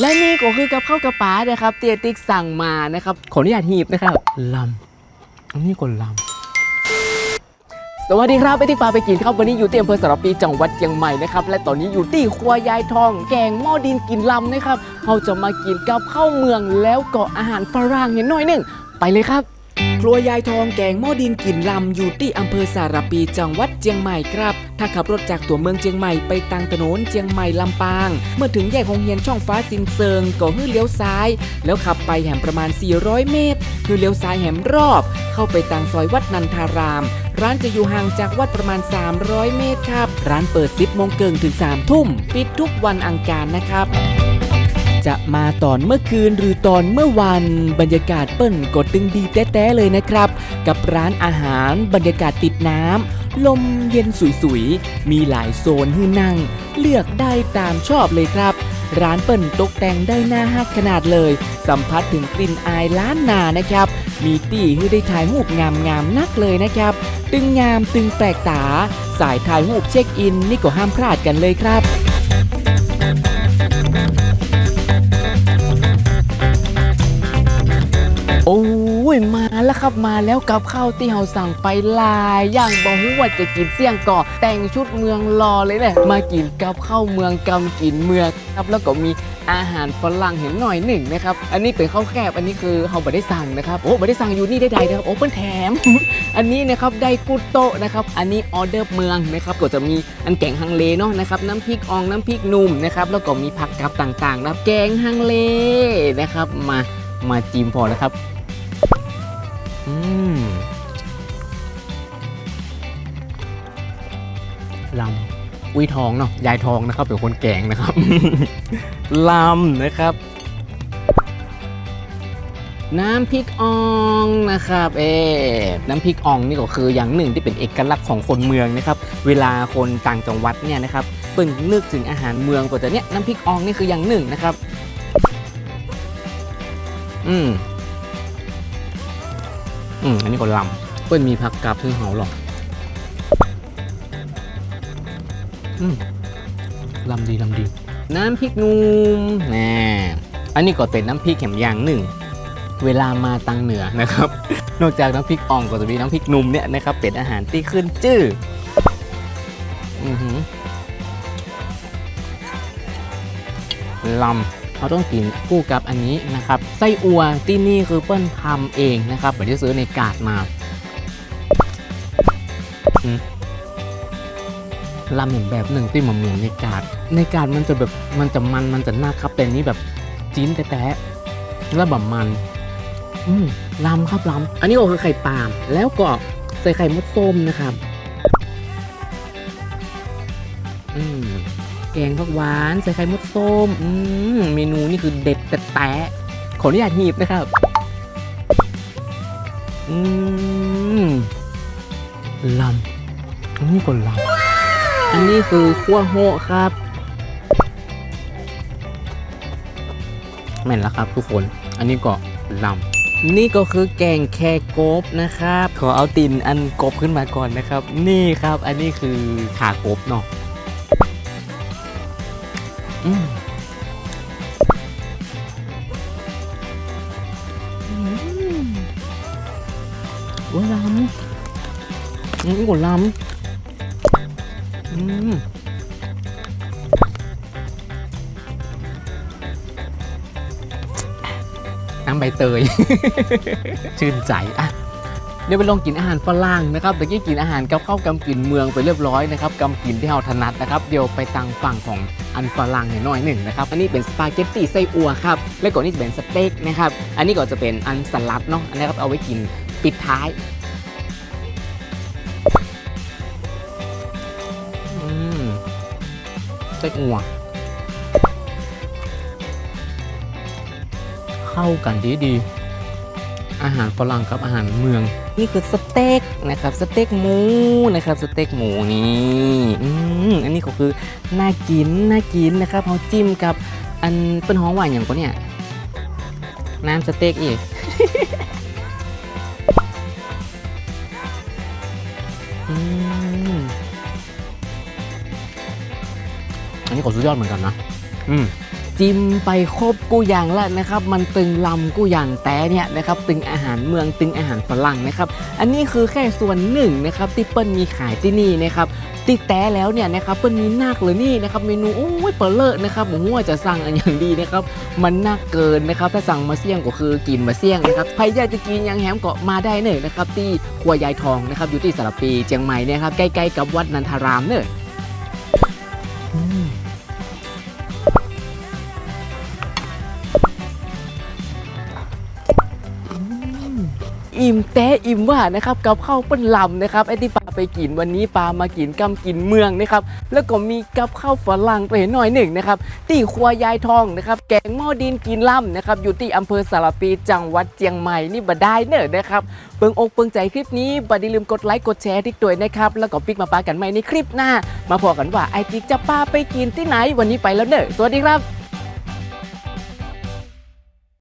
และนี่ก็คือกับข้าวกระป๋านะครับ เตียติ๊กสั่งมานะครับขออนุญาตหีบนะครับลำอันนี้ก็ลำสวัสดีครับไปที่ปาไปกินครับวันนี้อยู่ที่อำเภอสระปีจังหวัดเชียงใหม่นะครับและตอนนี้อยู่ที่ครัวยายทอง แกงหม้อดินกินลำนะครับเราจะมากินกับข้าวเมืองแล้วก็อาหารฝรั่งเห็นหน่อยหนึ่งไปเลยครับ รัวยายทองแกงหม้อดินกลิ่นลำอยู่ที่อำเภอสารปีจังหวัดเชียงใหม่ครับ ถ้าขับรถจากตัวเมืองเชียงใหม่ไปทางถนนเชียงใหม่ลำปาง เมื่อถึงแยกหงเฮียนช่องฟ้าซินเซิงก็ให้เลี้ยวซ้าย แล้วขับไปแหมประมาณ 400 เมตร คือเลี้ยวซ้ายแหมรอบ เข้าไปทางซอยวัดนันทาราม ร้านจะอยู่ห่างจากวัดประมาณ 300 เมตรครับ ร้านเปิด10โมงเกิงถึง3ทุ่ม ปิดทุกวันอังคารนะครับ จะมาตอนเมื่อคืนหรือตอนเมื่อวัน บรรยากาศเปิ้นกดตึงดีแต้ๆเลยนะครับ กับร้านอาหารบรรยากาศติดน้ำลมเย็นสุยๆ มีหลายโซนให้นั่ง เลือกได้ตามชอบเลยครับ ร้านเปิ้นตกแต่งได้หน่าฮักขนาดเลย สัมผัสถึงกลิ่นอายล้านนานะครับ มีตี้ให้ได้ถ่ายรูปงามๆนักเลยนะครับ ตึงงามตึงแปลกตา สายถ่ายรูปเช็คอินนี่ก็ห้ามพลาดกันเลยครับ ยมาแล้วครับมาแล้วกับข้าวที่เราสั่งไปลายอย่างบอกว่าจะกินเสี่ยงก่อแต่งชุดเมืองรอเลยเนี่ยมากินกับข้าวเมืองกำกินเมืองครับแล้วก็มีอาหารฝรั่งเห็นหน่อยหนึ่งนะครับอันนี้เป็นข้าวแคบอันนี้คือเราไม่ได้สั่งนะครับโอ้ไม่ได้สั่งอยู่นี่ได้ใดนะครับโอ้เปิ้นแถม อันนี้นะครับได้กุโตะนะครับอันนี้ออเดอร์เมืองนะครับก็จะมีอันแกงฮังเลเนาะนะครับน้ำพริกอองน้ำพริกหนุ่มนะครับแล้วก็มีผักกับต่างๆนะครับแกงฮังเลนะครับมามาจิ้มพอแล้วครับ อืมลำอุ้ยทองเนาะยายทองนะครับเป็นคนแกงนะครับ ลำนะครับ น้ำพริกอ่องนะครับ เอ๊ะน้ำพริกอ่องนี่ก็คืออย่างหนึ่งที่เป็นเอกลักษณ์ของคนเมืองนะครับ เวลาคนต่างจังหวัดเนี่ยนะครับเปิ่นนึกถึงอาหารเมืองก็จะเนี่ยน้ำพริกอ่องนี่คืออย่างหนึ่งนะครับ อืม อืมอันนี้ก็ลำเปิ้ลมีผักกาดพึ่งเหาหรอกอืมลำดีลำดี น้ำพริกนุ่มแน่อันนี้ก็เป็นน้ำพริกแข็มยางหนึ่ง เวลามาตังเหนือนะครับ นอกจากน้ำพริกอ่องก็จะมีน้ำพริกนุ่มเนี่ยนะครับเป็นอาหารที่ขึ้นจื้ออือหือลำ เราต้องกินคู่กับอันนี้นะครับ ไส้อัวที่นี่คือเปิ้ลทำเองนะครับไม่ได้ซื้อในกาดมาอืมลำเห็นแบบหนึ่งที่มันเหมือนในกาด ในกาดมันจะแบบมันจะมันมันจะน่าครับแต่นี้แบบจิ้นแต๊ะๆแล้วแบบมัน อืมลำครับลำอันนี้ก็คือไข่ปาล์มแล้วก็ใส่ไข่มดส้มนะครับ แกงผักหวานใส่ไข่มดส้มอืมเมนูนี่คือเด็ดแต่แตะขออนุญาตหีบนะครับอืมลำอันนี้ก็ลำอันนี้คือขั้วโฮะครับแม่นแล้วครับทุกคน อันนี้ก็ลำ นี่ก็คือแกงแคกบนะครับ ขอเอาตินอันกบขึ้นมาก่อนนะครับ นี่ครับ อันนี้คือขากบเนาะ อืมอืมว้าล้ำอืมกว่าล้ำอืมน้ำใบเตย ชื่นใจ อะ เดี๋ยวไปลองกินอาหารฝรั่งนะครับตะกี้กินอาหารกับข้าวกำกินเมืองไปเรียบร้อยนะครับกำกินที่เราถนัดนะครับเดี๋ยวไปตังฝั่งของอันฝรั่งหน่อยหนึ่งนะครับอันนี้เป็นสปาเกตตี้ไส้อัวครับและก่อนนี้จะเป็นสเต็กนะครับอันนี้ก็จะเป็นอันสลัดเนาะอันนี้ครับเอาไว้กินปิดท้ายอืมไส้อัวเข้ากันดีดีๆอาหารฝรั่งกับอาหารเมือง นี่คือสเต็กนะครับสเต็กหมูนะครับสเต็กหมูนี่อืมอันนี้ก็คือน่ากินน่ากินนะครับเขาจิ้มกับอันเป็นห้องหวานอย่างก็เนี่ยน้ำสเต็กอีกอืมอันนี้ก็สุดยอดเหมือนกันนะ อืม จิมไปครบกูอย่างแล้วนะครับ มันตึงลำกูอย่างแต่เนี่ยนะครับตึงอาหารเมืองตึงอาหารฝรั่งนะครับ อันนี้คือแค่ส่วนหนึ่งนะครับที่เปิ้ลมีขายที่นี่นะครับติดแต่แล้วเนี่ยนะครับเปิ้ลมีนักเลยนี่นะครับเมนูโอ้ยเปิดเลอะนะครับผมว่าจะสั่งอันอย่างดีนะครับมันน่าเกินนะครับถ้าสั่งมาเสี่ยงก็คือกินมาเสี่ยงนะครับใครอยากจะกินยังแฮมก็มาได้เนอะนะครับที่ครัวยายทองนะครับอยู่ที่สระปีเชียงใหม่เนี่ยครับใกล้ๆกับวัดนันทารามเนอะ อิ่มแต้อิ่มว่านะครับกับข้าวเปิ้นลำนะครับไอที่ปลาไปกินวันนี้ปลามากินกำกินเมืองนะครับแล้วก็มีกับข้าวฝรั่งไปหน่อยหนึ่งนะครับที่ครัวยายทองนะครับแกงหม้อดินกินล่ำนะครับอยู่ที่อำเภอสารปีจังหวัดเชียงใหม่นี่บ่ได้เนอะนะครับเปิงอกเปิงใจคลิปนี้บ่ได้ลืมกดไลค์กดแชร์ทิกด้วนะครับแล้วก็ปิกมาปากันใหม่ในคลิปหน้า มาพอกันว่าไอติ๊กจะป้าไปกินที่ไหนวันนี้ไปแล้วเนอะสวัสดีครับ